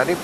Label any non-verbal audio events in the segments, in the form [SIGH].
tadi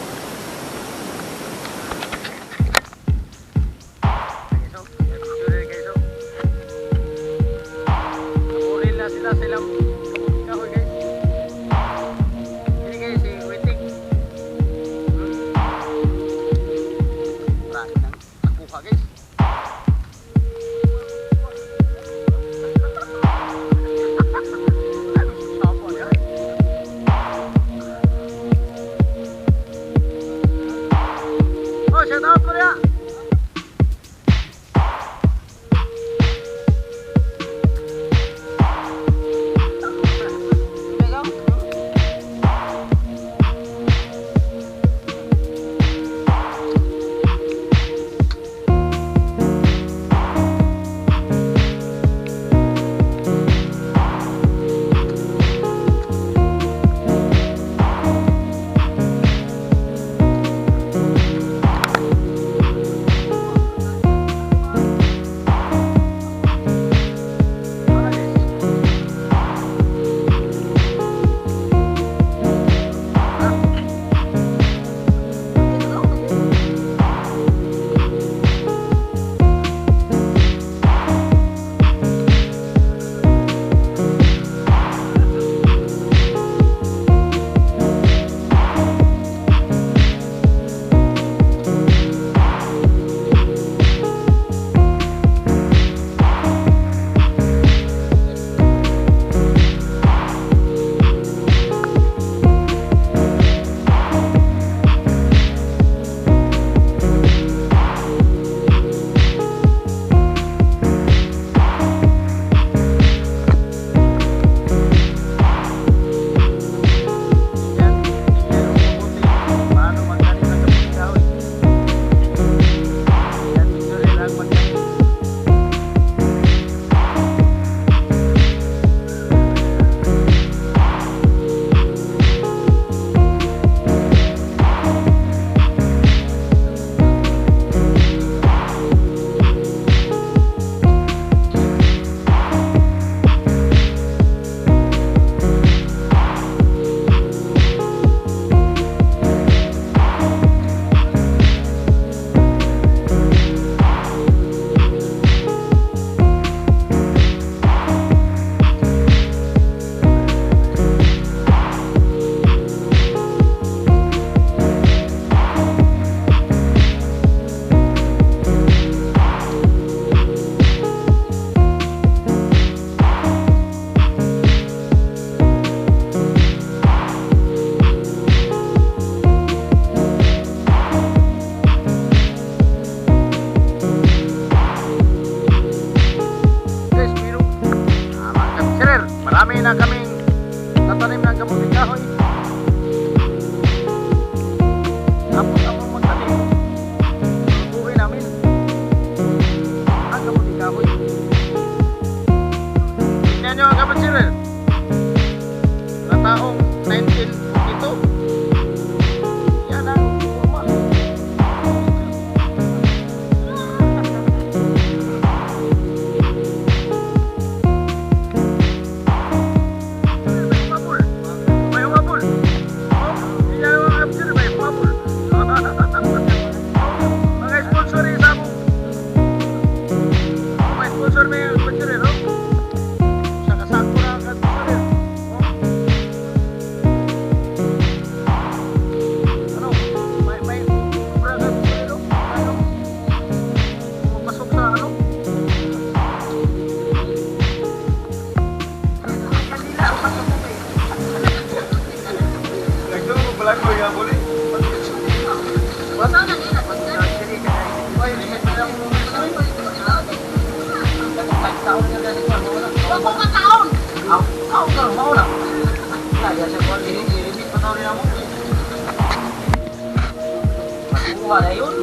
kuha na yun.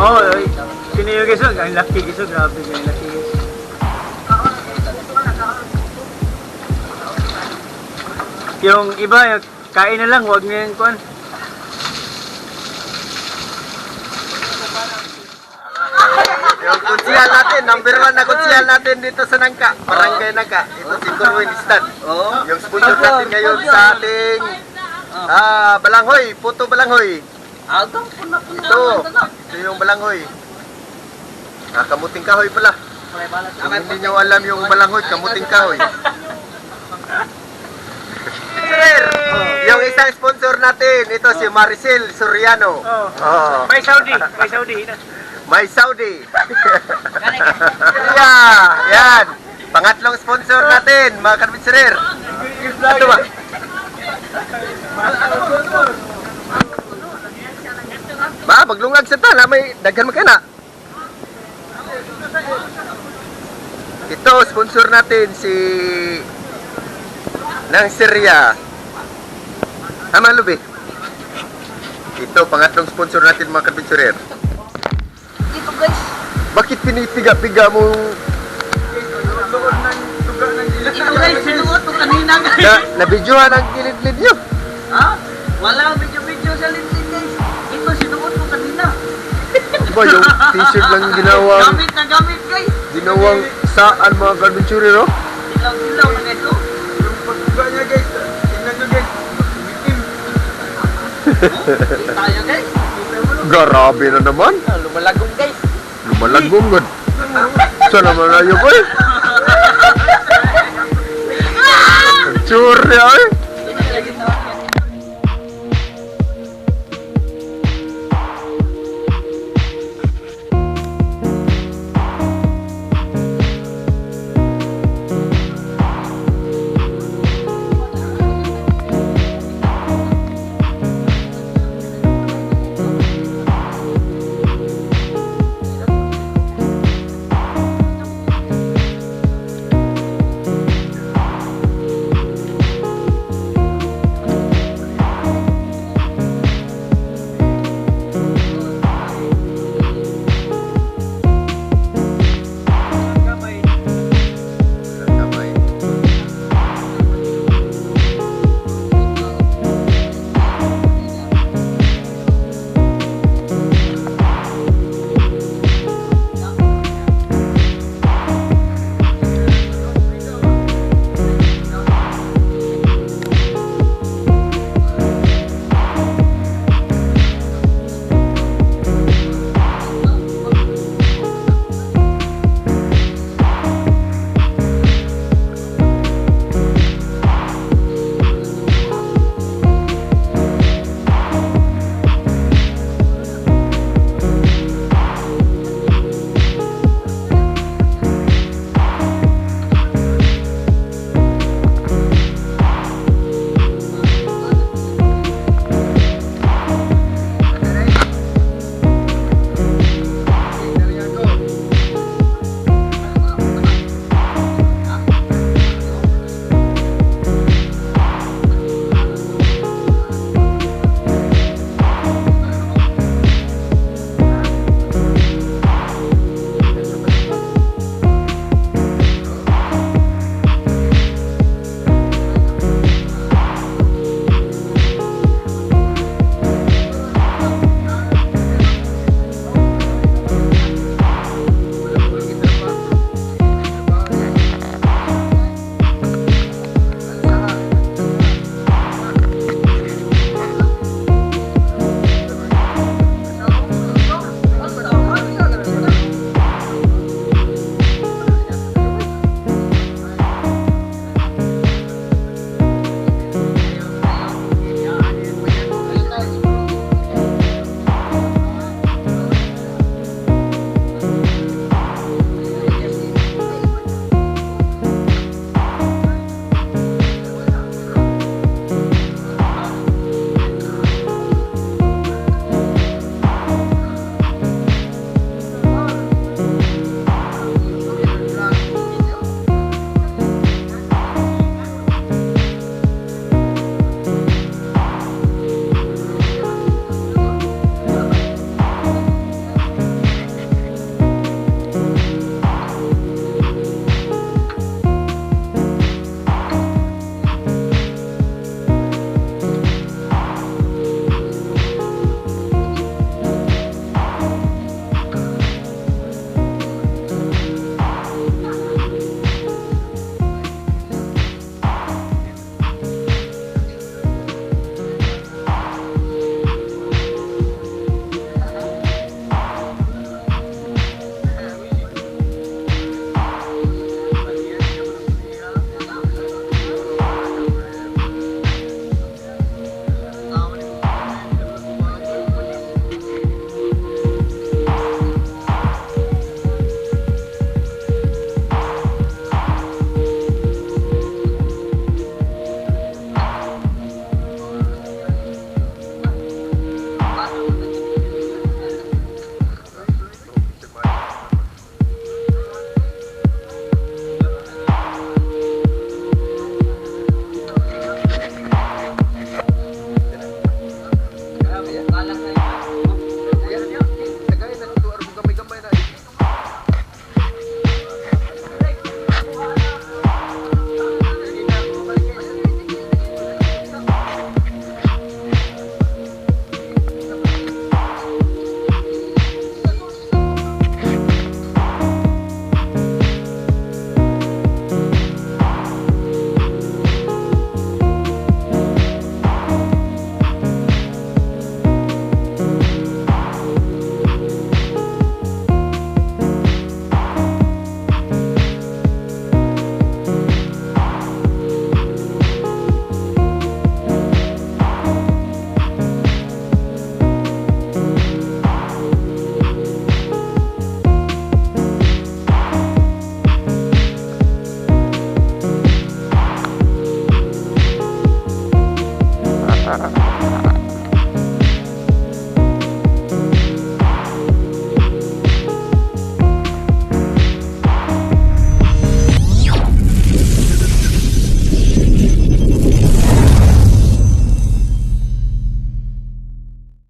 Oo, oh, eh. sino yung isog? Ang laki isog, grabe yung laki isog. Yung iba, yung kain na lang, huwag niya yung kuhan. yung kutsiyal natin, number one na kutsiyal natin dito sa Nangka, Barangay Nangka. Ito si Corwin Stan. Oh. Yung sponsor natin ngayon sa ating ah, Balanghoy, Puto Balanghoy. Agang puna puna. Ito, ito yung Balanghoy. Ah, kamuting kahoy pala. Kung hindi nyo alam yung Balanghoy, kamuting kahoy. Sir, yung isang sponsor natin, ito si Maricel Soriano. Oh. May Saudi, may Saudi. May Saudi. [LAUGHS] yeah, yan. Pangatlong sponsor natin, mga kabitserer. Ito ba? Ba, maglungag sa tala, may daghan mo ka na. Ito, sponsor natin si ng Syria. Tama, Lubi? Ito, pangatlong sponsor natin mga kabitserer. Dito guys. Bakit pinipiga-piga mo Ito guys, sinuot ko kanina guys. na nabidyohan ang kilid-lid nyo? Ha? Wala Diba yung t-shirt lang ginawang Gamit na gamit guys. ginawang saan mga kalbitsuri, no? Ilaw-ilaw na guys. oh. Hindi tayo guys. Grabe na naman. Lumalagong guys. Lumalagong Saan naman na yun, boy? Tsuri, ay.